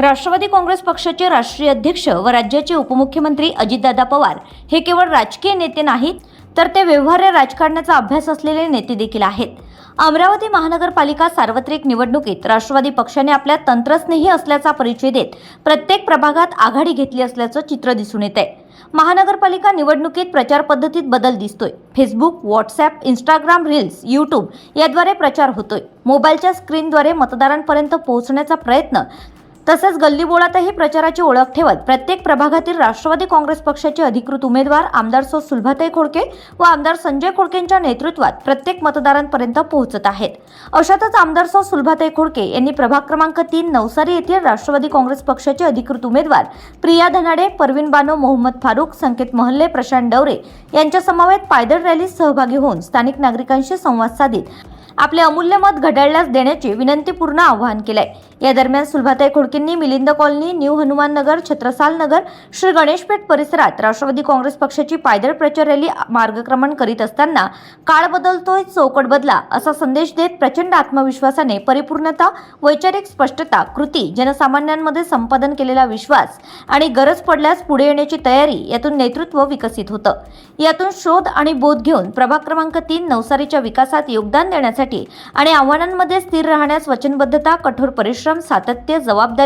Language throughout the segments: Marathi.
राष्ट्रवादी काँग्रेस पक्षाचे राष्ट्रीय अध्यक्ष व राज्याचे उपमुख्यमंत्री अजितदादा पवार हे केवळ राजकीय नेते नाहीत तर ते व्यवहार्य राजकारणाचा अभ्यास असलेले नेते देखील आहेत. अमरावती महानगरपालिका सार्वत्रिक निवडणुकीत राष्ट्रवादी पक्षाने आपल्या तंत्रस्नेही असल्याचा परिचय देत प्रत्येक प्रभागात आघाडी घेतली असल्याचं चित्र दिसून येत आहे महानगरपालिका निवडणुकीत प्रचार पद्धतीत बदल दिसतोय. Facebook WhatsApp Instagram reels YouTube याद्वारे प्रचार होतोय. मोबाईलच्या स्क्रीनद्वारे मतदारांपर्यंत पोहोचण्याचा प्रयत्न तसेच गल्लीबोळातही प्रचाराची ओळख ठेवत प्रत्येक प्रभागातील राष्ट्रवादी काँग्रेस पक्षाचे अधिकृत उमेदवार आमदार सो सुलभाताई खोडके व आमदार संजय खोडकेंच्या नेतृत्वात प्रत्येक मतदारांपर्यंत पोहोचत आहेत. अशातच आमदार सो सुलभाताई खोडके यांनी प्रभाग क्रमांक तीन नवसारी येथील राष्ट्रवादी काँग्रेस पक्षाचे अधिकृत उमेदवार प्रिया धनाडे परवीन बानो मोहम्मद फारूक संकेत महल्ले प्रशांत डवरे यांच्या समवेत पायदळ रॅलीत सहभागी होऊन स्थानिक नागरिकांशी संवाद साधित. आपले अमूल्य मत घड्याळल्यास देण्याचे विनंतीपूर्ण आवाहन केलंय. या दरम्यान सुलभाताई खोडकेंनी मिलिंद कॉलनी न्यू हनुमान नगर छत्रसाल नगर श्री गणेशपेठ परिसरात राष्ट्रवादी काँग्रेस पक्षाची पायदळ प्रचार रॅली मार्गक्रमण करीत असताना काळ बदलतोय चौकट बदला असा संदेश देत प्रचंड आत्मविश्वासाने परिपूर्णता वैचारिक स्पष्टता कृती जनसामान्यांमध्ये संपादन केलेला विश्वास आणि गरज पडल्यास पुढे येण्याची तयारी यातून नेतृत्व विकसित होतं. यातून शोध आणि बोध घेऊन प्रभाग क्रमांक तीन नवसारीच्या विकासात योगदान देण्यासाठी आणि आव्हानांमध्ये स्थिर राहण्यास वचनबद्धता कठोर परिश्रम सातत्य जबाबदारी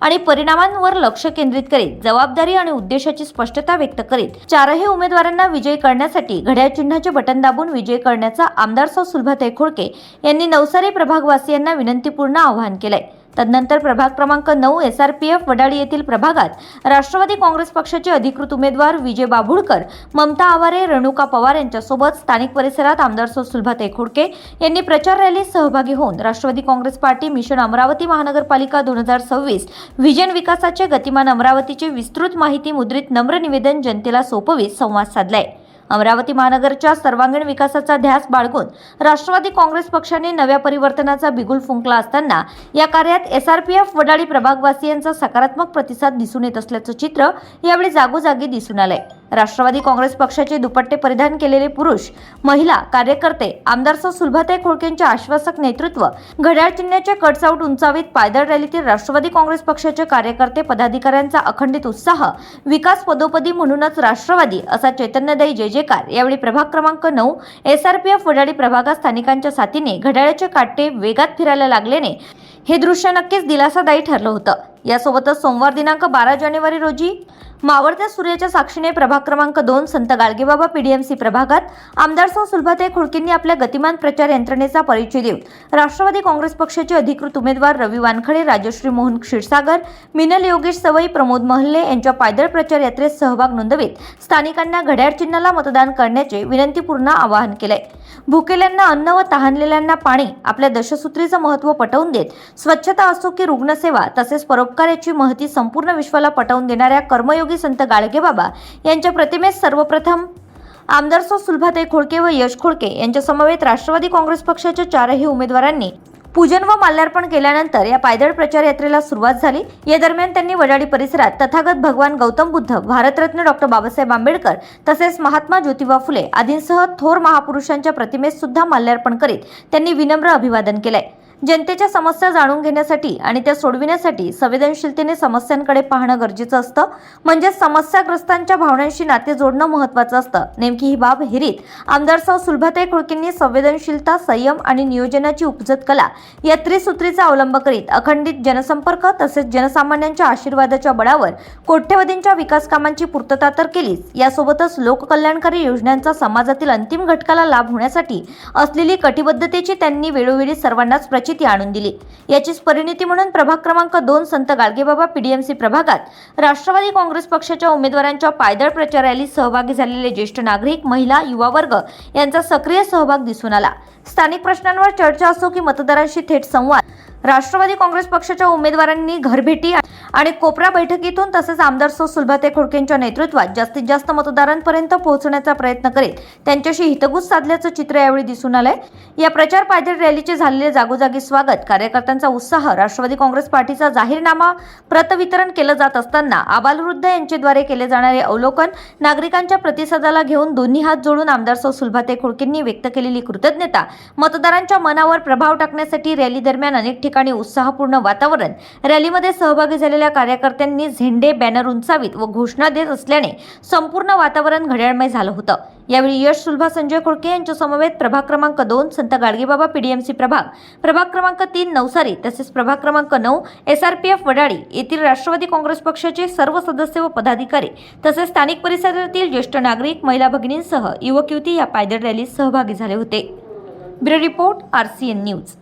आणि परिणामांवर लक्ष केंद्रित करीत जबाबदारी आणि उद्देशाची स्पष्टता व्यक्त करीत. चारही उमेदवारांना विजयी करण्यासाठी घड्याळ चिन्हाचे बटन दाबून विजय करण्याचा आमदार सौ सुलभाताई खोडके यांनी नवसारी प्रभागवासियांना विनंतीपूर्ण आवाहन केलंय. तदनंतर प्रभाग क्रमांक नऊ S R P F Wadali येथील प्रभागात राष्ट्रवादी काँग्रेस पक्षाचे अधिकृत उमेदवार विजय बाभुळकर ममता आवारे रेणुका पवार यांच्यासोबत स्थानिक परिसरात आमदार सुलभा सुलभाताई यांनी प्रचार रॅलीत सहभागी होऊन Rashtrawadi Congress party mission Amravati महानगरपालिका दोन हजार सव्वीस व्हिजन विकासाचे गतिमान अमरावतीचे विस्तृत माहिती मुद्रित नम्र निवेदन जनतेला सोपवीत संवाद साधलाय. अमरावती महानगरच्या सर्वांगीण विकासाचा ध्यास बाळगून राष्ट्रवादी काँग्रेस पक्षाने नव्या परिवर्तनाचा बिगुल फुंकला असताना या कार्यात एसआरपीएफ वडाळी प्रभागवासियांचा सकारात्मक प्रतिसाद दिसून येत असल्याचं चित्र यावेळी जागोजागी दिसून आलंय. राष्ट्रवादी काँग्रेस पक्षाचे दुपट्टे परिधान केलेले पुरुष महिला कार्यकर्ते आमदार सौ सुलभाताई खोडकेंचे आश्वासक नेतृत्व घड्याळ चिन्हाच्या कटसाऊट उंचावीत पायदळ रॅलीतील राष्ट्रवादी काँग्रेस पक्षाचे कार्यकर्ते पदाधिकाऱ्यांचा अखंडित उत्साह विकास पदोपदी म्हणूनच राष्ट्रवादी असा चैतन्यदायी जय जयकार. यावेळी प्रभाग क्रमांक नऊ एसआरपीएफ वडाळी प्रभागात स्थानिकांच्या साथीने घड्याळाचे काटे वेगात फिरायला लागल्याने हे दृश्य नक्कीच दिलासादायी ठरलं होतं. यासोबतच सोमवार दिनांक बारा जानेवारी रोजी मावळत्या सूर्याच्या साक्षीने प्रभाग क्रमांक दोन संत गाडगेबाबा पीडीएमसी प्रभागात आमदार सौ सुलभाते खुळकींनी आपल्या गतिमान प्रचार यंत्रणेचा परिचय देऊन राष्ट्रवादी काँग्रेस पक्षाचे अधिकृत उमेदवार रवी वानखडे राजश्री मोहन क्षीरसागर मिनल योगेश सवई प्रमोद महल्ले यांच्या पायदळ प्रचार यात्रेत सहभाग नोंदवित स्थानिकांना घड्याळ चिन्हाला मतदान करण्याचे विनंतीपूर्ण आवाहन केलंय. भुकेल्यांना अन्न व तहानलेल्यांना पाणी आपल्या दशसूत्रीचं महत्त्व पटवून देत स्वच्छता असो की रुग्णसेवा तसेच परोपकार्याची महती संपूर्ण विश्वाला पटवून देणाऱ्या कर्मयोगी संत गाडगेबाबा यांच्या प्रतिमेस सर्वप्रथम आमदार सो सुलभाताई खोडके व यश खोडके यांच्या समवेत राष्ट्रवादी काँग्रेस पक्षाच्या चारही उमेदवारांनी पूजन व माल्यार्पण केल्यानंतर या पायदळ प्रचार यात्रेला सुरुवात झाली. या दरम्यान त्यांनी वडाळी परिसरात तथागत भगवान गौतम बुद्ध भारतरत्न डॉक्टर बाबासाहेब आंबेडकर तसेच महात्मा ज्योतिबा फुले आदींसह थोर महापुरुषांच्या प्रतिमेस सुद्धा माल्यार्पण करीत त्यांनी विनम्र अभिवादन केलंय. जनतेच्या समस्या जाणून घेण्यासाठी आणि त्या सोडविण्यासाठी संवेदनशीलतेने समस्यांकडे पाहणं गरजेचं असतं. म्हणजे समस्याग्रस्तांच्या भावनांशी नाते जोडणं महत्त्वाचं असतं. नेमकी ही बाब हिरीत आमदार सौ सुलभाताई खोडकेंनी संवेदनशीलता संयम आणि नियोजनाची उपजत कला या त्रिसूत्रीचा अवलंब करीत अखंडित जनसंपर्क तसेच जनसामान्यांच्या आशीर्वादाच्या बळावर कोट्यवधींच्या विकास कामांची पूर्तता तर केलीच. यासोबतच लोककल्याणकारी योजनांचा समाजातील अंतिम घटकाला लाभ होण्यासाठी असलेली कटिबद्धतेची त्यांनी वेळोवेळी सर्वांनाच प्रचिती आणून दिली. याचीच परिणिती म्हणून प्रभाग क्रमांक दोन संत गाडगेबाबा पीडीएमसी प्रभागात राष्ट्रवादी काँग्रेस पक्षाच्या उमेदवारांच्या पायदळ प्रचार रॅलीत सहभागी झालेले ज्येष्ठ नागरिक महिला युवा वर्ग यांचा सक्रिय सहभाग दिसून आला. स्थानिक प्रश्नांवर चर्चा असो की मतदारांशी थेट संवाद राष्ट्रवादी काँग्रेस पक्षाच्या उमेदवारांनी घरभेटी आणि कोपरा बैठकीतून तसेच आमदार सो सुलभाते खोडकेंच्या नेतृत्वात जास्तीत जास्त मतदारांपर्यंत पोहोचण्याचा प्रयत्न करीत त्यांच्याशी हितगुज साधल्याचं चित्र यावेळी दिसून आलंय. या प्रचार पायदळ रॅलीचे झालेले जागोजागी स्वागत कार्यकर्त्यांचा उत्साह राष्ट्रवादी काँग्रेस पार्टीचा जाहीरनामा प्रतवितरण केलं जात असताना आबालवृद्ध यांच्याद्वारे केले जाणारे अवलोकन नागरिकांच्या प्रतिसादाला घेऊन दोन्ही हात जोडून आमदार सौ सुलभाते खोडकेंनी व्यक्त केलेली कृतज्ञता मतदारांच्या मनावर प्रभाव टाकण्यासाठी रॅली दरम्यान अनेक ठिकाणी उत्साहपूर्ण वातावरण रॅलीमध्ये सहभागी झालेले असलेल्या कार्यकर्त्यांनी झेंडे बॅनर उंचावीत व घोषणा देत असल्याने संपूर्ण वातावरण घड्याळमय झालं होतं. यावेळी यश सुलभा संजय खोडके यांच्या समवेत प्रभाग क्रमांक दोन संत गाडगेबाबा पीडीएमसी प्रभाग. प्रभाग क्रमांक तीन नवसारी तसेच प्रभाग क्रमांक नऊ S R P F Wadali येथील राष्ट्रवादी काँग्रेस पक्षाचे सर्व सदस्य व पदाधिकारी तसेच स्थानिक परिसरातील ज्येष्ठ नागरिक महिला भगिनींसह युवक युवती या पायदळ रॅलीत सहभागी झाले होते. Bureau report R C N news.